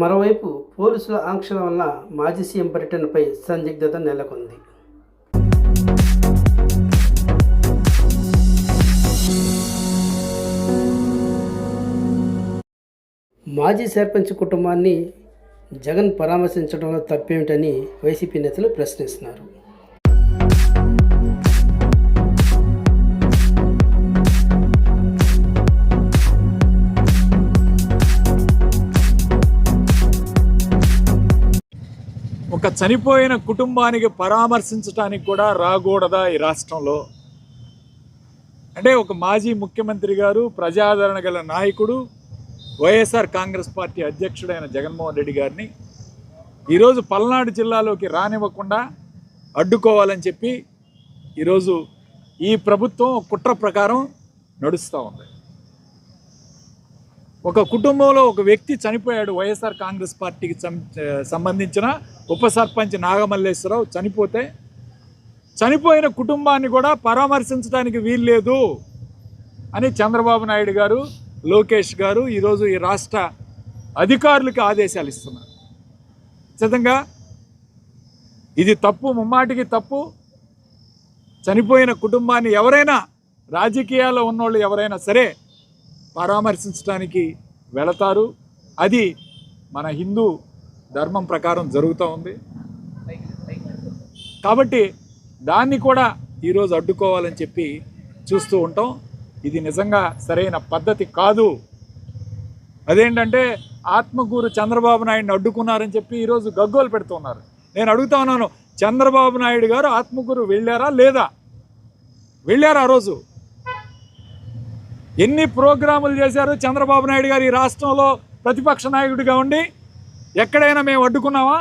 మరోవైపు పోలీసుల ఆంక్షల వల్ల మాజీ సీఎం పర్యటనపై సందిగ్ధత నెలకొంది. మాజీ సర్పంచ్ కుటుంబాన్ని జగన్ పరామర్శించడంలో తప్పేమిటని వైసీపీ నేతలు ప్రశ్నిస్తున్నారు. ఒక చనిపోయిన కుటుంబానికి పరామర్శించడానికి కూడా రాకూడదా ఈ రాష్ట్రంలో? అంటే ఒక మాజీ ముఖ్యమంత్రి గారు ప్రజాదరణ గల నాయకుడు వైఎస్ఆర్ కాంగ్రెస్ పార్టీ అధ్యక్షుడైన జగన్మోహన్ రెడ్డి గారిని ఈరోజు పల్నాడు జిల్లాలోకి రానివ్వకుండా అడ్డుకోవాలని చెప్పి ఈరోజు ఈ ప్రభుత్వం కుట్ర ప్రకారం నడుస్తూ ఉంది. ఒక కుటుంబంలో ఒక వ్యక్తి చనిపోయాడు వైఎస్ఆర్ కాంగ్రెస్ పార్టీకి సంబంధించిన ఉప సర్పంచ్ నాగమల్లేశ్వరరావు చనిపోతే చనిపోయిన కుటుంబాన్ని కూడా పరామర్శించడానికి వీల్లేదు అని చంద్రబాబు నాయుడు గారు లోకేష్ గారు ఈరోజు ఈ రాష్ట్ర అధికారులకి ఆదేశాలు ఇస్తున్నారు. ఖచ్చితంగా ఇది తప్పు ముమ్మాటికి తప్పు. చనిపోయిన కుటుంబాన్ని ఎవరైనా రాజకీయాల్లో ఉన్నోళ్ళు ఎవరైనా సరే పరామర్శించడానికి వెళతారు. అది మన హిందూ ధర్మం ప్రకారం జరుగుతూ ఉంది. కాబట్టి దాన్ని కూడా ఈరోజు అడ్డుకోవాలని చెప్పి చూస్తూ ఉంటాం. ఇది నిజంగా సరైన పద్ధతి కాదు. అదేంటంటే ఆత్మకూరు చంద్రబాబు నాయుడిని అడ్డుకున్నారని చెప్పి ఈరోజు గగ్గోలు పెడుతున్నారు నేను అడుగుతా ఉన్నాను చంద్రబాబు నాయుడు గారు ఆత్మకూరు వెళ్ళారా లేదా? వెళ్ళారా ఆ రోజు. ఎన్ని ప్రోగ్రాములు చేశారు చంద్రబాబు నాయుడు గారు ఈ రాష్ట్రంలో ప్రతిపక్ష నాయకుడిగా ఉండి? ఎక్కడైనా మేము అడ్డుకున్నామా?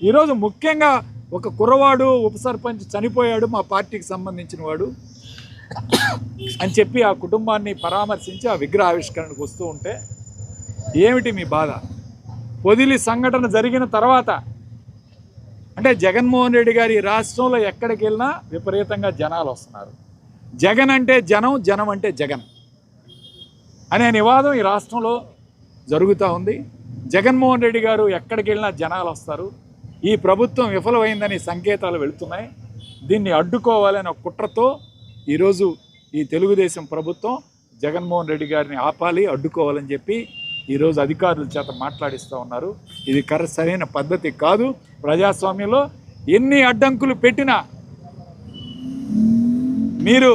ఈరోజు ముఖ్యంగా ఒక కుర్రవాడు ఉప సర్పంచ్ చనిపోయాడు మా పార్టీకి సంబంధించిన వాడు అని చెప్పి ఆ కుటుంబాన్ని పరామర్శించి ఆ విగ్రహ ఆవిష్కరణకు వస్తూ ఉంటే ఏమిటి మీ బాధ? పొదిలి సంఘటన జరిగిన తర్వాత అంటే జగన్మోహన్ రెడ్డి గారి రాష్ట్రంలో ఎక్కడికి వెళ్ళినా విపరీతంగా జనాలు వస్తున్నారు. జగన్ అంటే జనం జనం అంటే జగన్ అనే నివాదం ఈ రాష్ట్రంలో జరుగుతూ ఉంది. జగన్మోహన్ రెడ్డి గారు ఎక్కడికి వెళ్ళినా జనాలు వస్తారు. ఈ ప్రభుత్వం విఫలమైందని సంకేతాలు వెళుతున్నాయి. దీన్ని అడ్డుకోవాలనే కుట్రతో ఈరోజు ఈ తెలుగుదేశం ప్రభుత్వం జగన్మోహన్ రెడ్డి గారిని ఆపాలి అడ్డుకోవాలని చెప్పి ఈరోజు అధికారుల చేత మాట్లాడిస్తూ ఉన్నారు. ఇది కర సరైన పద్ధతి కాదు. ప్రజాస్వామ్యంలో ఎన్ని అడ్డంకులు పెట్టినా మీరు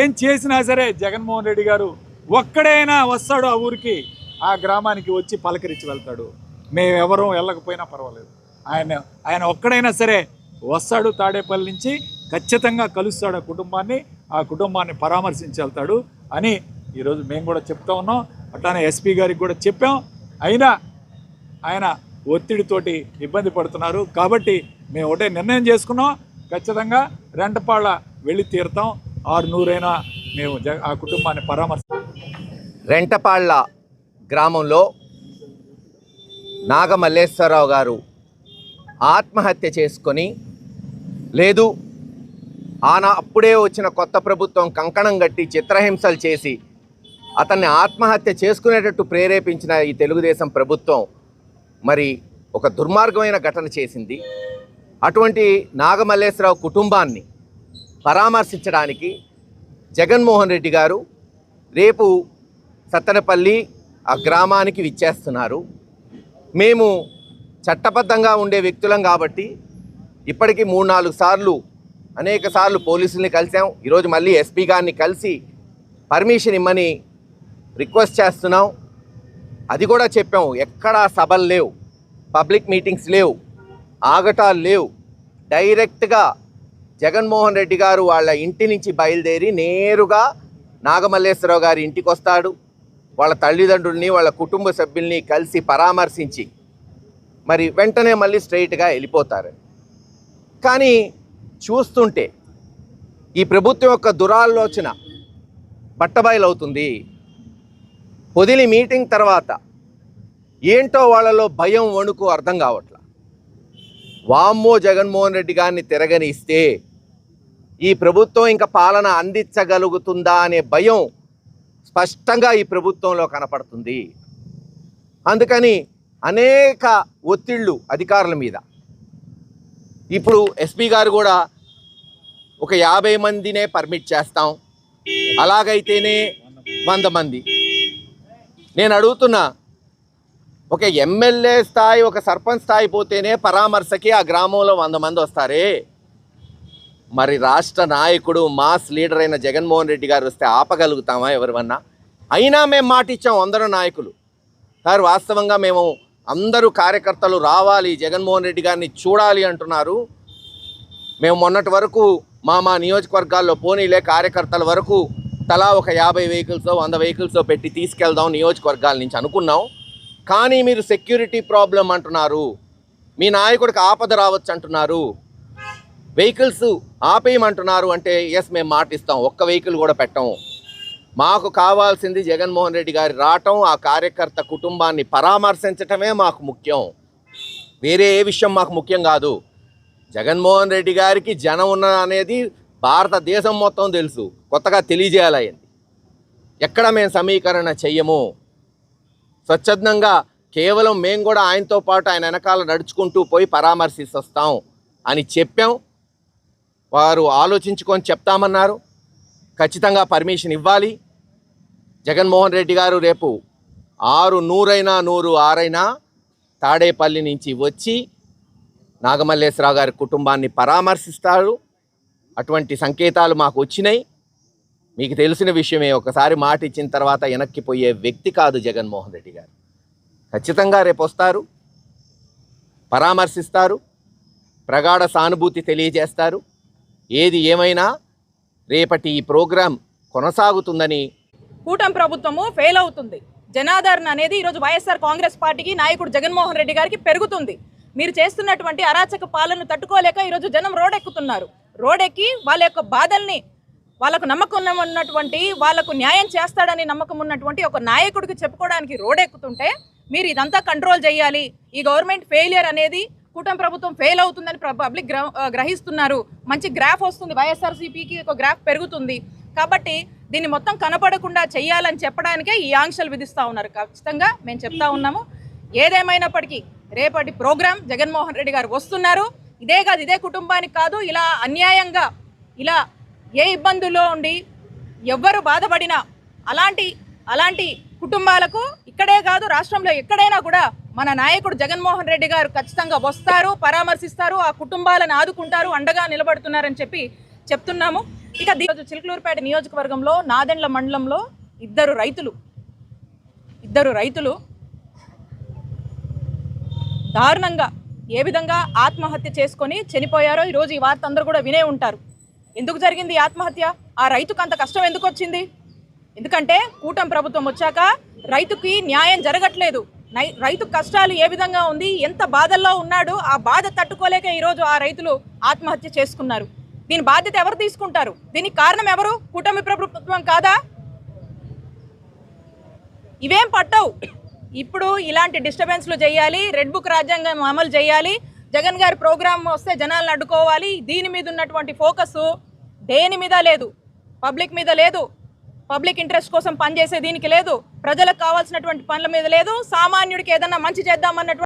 ఏం చేసినా సరే జగన్మోహన్ రెడ్డి గారు ఒక్కడైనా వస్తాడు ఆ ఊరికి ఆ గ్రామానికి వచ్చి పలకరించి వెళ్తాడు. మేము వెళ్ళకపోయినా పర్వాలేదు. ఆయన ఆయన ఒక్కడైనా సరే వస్తాడు తాడేపల్లి నుంచి ఖచ్చితంగా కలుస్తాడు ఆ కుటుంబాన్ని ఆ కుటుంబాన్ని పరామర్శించి వెళ్తాడు అని ఈరోజు మేము కూడా చెప్తా ఉన్నాం. అట్లానే ఎస్పీ గారికి కూడా చెప్పాం. అయినా ఆయన ఒత్తిడితోటి ఇబ్బంది పడుతున్నారు. కాబట్టి మేము ఒకటే నిర్ణయం చేసుకున్నాం. ఖచ్చితంగా రెంటపాళ్ళ వెళ్ళి తీరుతాం. ఆరు నూరైనా మేము ఆ కుటుంబాన్ని పరామర్శ రెంటపాళ్ళ గ్రామంలో నాగమల్లేశ్వరరావు గారు ఆత్మహత్య చేసుకొని లేదు ఆన అప్పుడే వచ్చిన కొత్త ప్రభుత్వం కంకణం కట్టి చిత్రహింసలు చేసి అతన్ని ఆత్మహత్య చేసుకునేటట్టు ప్రేరేపించిన ఈ తెలుగుదేశం ప్రభుత్వం మరి ఒక దుర్మార్గమైన ఘటన చేసింది. అటువంటి నాగమల్లేశ్వరరావు కుటుంబాన్ని పరామర్శించడానికి జగన్మోహన్ రెడ్డి గారు రేపు సత్తెనపల్లి ఆ గ్రామానికి విచ్చేస్తున్నారు. మేము చట్టబద్ధంగా ఉండే వ్యక్తులం కాబట్టి ఇప్పటికీ మూడు నాలుగు సార్లు అనేక సార్లు పోలీసుల్ని కలిసాం. ఈరోజు మళ్ళీ ఎస్పీ గారిని కలిసి పర్మిషన్ ఇమ్మని రిక్వెస్ట్ చేస్తున్నాం. అది కూడా చెప్పాం ఎక్కడా సభలు లేవు పబ్లిక్ మీటింగ్స్ లేవు ఆగటాలు లేవు. డైరెక్ట్గా జగన్మోహన్ రెడ్డి గారు వాళ్ళ ఇంటి నుంచి బయలుదేరి నేరుగా నాగమల్లేశ్వరరావు గారి ఇంటికి వస్తాడు. వాళ్ళ తల్లిదండ్రుల్ని వాళ్ళ కుటుంబ సభ్యుల్ని కలిసి పరామర్శించి మరి వెంటనే మళ్ళీ స్ట్రైట్గా వెళ్ళిపోతారు. కానీ చూస్తుంటే ఈ ప్రభుత్వం యొక్క దురాలోచన బట్టబయలవుతుంది. పొదిలి మీటింగ్ తర్వాత ఏంటో వాళ్ళలో భయం వణుకు అర్థం కావట్లా. వామ్మో జగన్మోహన్ రెడ్డి గారిని తిరగనిస్తే ఈ ప్రభుత్వం ఇంకా పాలన అందించగలుగుతుందా అనే భయం స్పష్టంగా ఈ ప్రభుత్వంలో కనపడుతుంది. అందుకని అనేక ఒత్తిళ్ళు అధికారుల మీద. ఇప్పుడు ఎస్పీ గారు కూడా ఒక యాభై మందినే పర్మిట్ చేస్తాం. అలాగైతేనే వంద మంది. నేను అడుగుతున్నా ఒక ఎమ్మెల్యే స్థాయి ఒక సర్పంచ్ స్థాయి పోతేనే పరామర్శకి ఆ గ్రామంలో వంద మంది వస్తారే? మరి రాష్ట్ర నాయకుడు మాస్ లీడర్ అయిన జగన్మోహన్ రెడ్డి గారు వస్తే ఆపగలుగుతామా ఎవరివన్నా? అయినా మేము మాట ఇచ్చాం అందరూ నాయకులు. సార్ వాస్తవంగా మేము అందరూ కార్యకర్తలు రావాలి జగన్మోహన్ రెడ్డి గారిని చూడాలి అంటున్నారు. మేము మొన్నటి వరకు మా మా నియోజకవర్గాల్లో పోనీలే కార్యకర్తల వరకు తలా ఒక యాభై వెహికల్స్ వంద వెహికల్స్ పెట్టి తీసుకెళ్దాం నియోజకవర్గాల నుంచి అనుకున్నాం. కానీ మీరు సెక్యూరిటీ ప్రాబ్లం అంటున్నారు. మీ నాయకుడికి ఆపద రావచ్చు అంటున్నారు. వెహికల్స్ ఆపేయమంటున్నారు అంటే ఎస్ మేము మాటిస్తాం. ఒక్క వెహికల్ కూడా పెట్టము మాకు కావాల్సింది జగన్మోహన్ రెడ్డి గారి రావటం ఆ కార్యకర్త కుటుంబాన్ని పరామర్శించటమే మాకు ముఖ్యం. వేరే ఏ విషయం మాకు ముఖ్యం కాదు. జగన్మోహన్ రెడ్డి గారికి జనం ఉన్న అనేది భారతదేశం మొత్తం తెలుసు. కొత్తగా తెలియజేయాలయ్యింది ఎక్కడ మేము సమీకరణ చెయ్యము? స్వచ్ఛందంగా కేవలం మేము కూడా ఆయనతో పాటు ఆయన వెనకాల నడుచుకుంటూ పోయి పరామర్శిస్తొస్తాం అని చెప్పాం. వారు ఆలోచించుకొని చెప్తామన్నారు. ఖచ్చితంగా పర్మిషన్ ఇవ్వాలి. జగన్మోహన్ రెడ్డి గారు రేపు ఆరు నూరైనా నూరు ఆరైనా తాడేపల్లి నుంచి వచ్చి నాగమల్లేశ్వరరావు గారి కుటుంబాన్ని పరామర్శిస్తారు. అటువంటి సంకేతాలు మాకు వచ్చినాయి. మీకు తెలిసిన విషయమే ఒకసారి మాట ఇచ్చిన తర్వాత వెనక్కిపోయే వ్యక్తి కాదు జగన్మోహన్ రెడ్డి గారు. ఖచ్చితంగా రేపు వస్తారు. పరామర్శిస్తారు. ప్రగాఢ సానుభూతి తెలియజేస్తారు. ఏది ఏమైనా రేపటి ఈ ప్రోగ్రాం కొనసాగుతుందని కూటమి ప్రభుత్వము ఫెయిల్ అవుతుంది. జనాదరణ అనేది ఈరోజు వైఎస్ఆర్ కాంగ్రెస్ పార్టీకి నాయకుడు జగన్మోహన్ రెడ్డి గారికి పెరుగుతుంది. మీరు చేస్తున్నటువంటి అరాచక పాలన తట్టుకోలేక ఈరోజు జనం రోడెక్కుతున్నారు. రోడెక్కి వాళ్ళ యొక్క బాధల్ని వాళ్ళకు నమ్మకం ఉన్నటువంటి వాళ్ళకు న్యాయం చేస్తాడని నమ్మకం ఉన్నటువంటి ఒక నాయకుడికి చెప్పుకోవడానికి రోడెక్కుతుంటే మీరు ఇదంతా కంట్రోల్ చేయాలి. ఈ గవర్నమెంట్ ఫెయిలియర్ అనేది కూటమి ప్రభుత్వం ఫెయిల్ అవుతుందని పబ్లిక్ గ్రహిస్తున్నారు. మంచి గ్రాఫ్ వస్తుంది. వైఎస్ఆర్సీపీకి ఒక గ్రాఫ్ పెరుగుతుంది. కాబట్టి దీన్ని మొత్తం కనపడకుండా చేయాలని చెప్పడానికే ఈ ఆంక్షలు విధిస్తూ ఉన్నారు. ఖచ్చితంగా మేము చెప్తా ఉన్నాము. ఏదేమైనప్పటికీ రేపటి ప్రోగ్రాం జగన్మోహన్ రెడ్డి గారు వస్తున్నారు. ఇదే కాదు ఇదే కుటుంబానికి కాదు ఇలా అన్యాయంగా ఇలా ఏ ఇబ్బందుల్లో ఉండి ఎవ్వరు బాధపడినా అలాంటి అలాంటి కుటుంబాలకు ఇక్కడే కాదు రాష్ట్రంలో ఎక్కడైనా కూడా మన నాయకుడు జగన్మోహన్ రెడ్డి గారు ఖచ్చితంగా వస్తారు పరామర్శిస్తారు ఆ కుటుంబాలను ఆదుకుంటారు అండగా నిలబడుతున్నారని చెప్పి చెప్తున్నాము. ఇక ఈరోజు చిలుకలూరుపేట నియోజకవర్గంలో నాదెండ్ల మండలంలో ఇద్దరు రైతులు ఇద్దరు రైతులు దారుణంగా ఏ విధంగా ఆత్మహత్య చేసుకొని చనిపోయారో ఈరోజు ఈ వార్త అందరూ కూడా వినే ఉంటారు. ఎందుకు జరిగింది ఆత్మహత్య? ఆ రైతుకు అంత కష్టం ఎందుకు వచ్చింది? ఎందుకంటే కూటమి ప్రభుత్వం వచ్చాక రైతుకి న్యాయం జరగట్లేదు. రైతు కష్టాలు ఏ విధంగా ఉంది ఎంత బాధల్లో ఉన్నాడు ఆ బాధ తట్టుకోలేక ఈరోజు ఆ రైతులు ఆత్మహత్య చేసుకున్నారు. దీని బాధ్యత ఎవరు తీసుకుంటారు? దీనికి కారణం ఎవరు? కూటమి ప్రభుత్వం కాదా? ఇవేం పట్టవు. ఇప్పుడు ఇలాంటి డిస్టర్బెన్స్లు చేయాలి రెడ్ బుక్ రాజ్యాంగం అమలు చేయాలి జగన్ గారి ప్రోగ్రామ్ వస్తే జనాలను అడ్డుకోవాలి దీని మీద ఉన్నటువంటి ఫోకస్ దేని మీద లేదు? పబ్లిక్ మీద లేదు. పబ్లిక్ ఇంట్రెస్ట్ కోసం పనిచేసే దీనికి లేదు. ప్రజలకు కావాల్సినటువంటి పనుల మీద లేదు. సామాన్యుడికి ఏదన్నా మంచి చేద్దామన్నటువంటి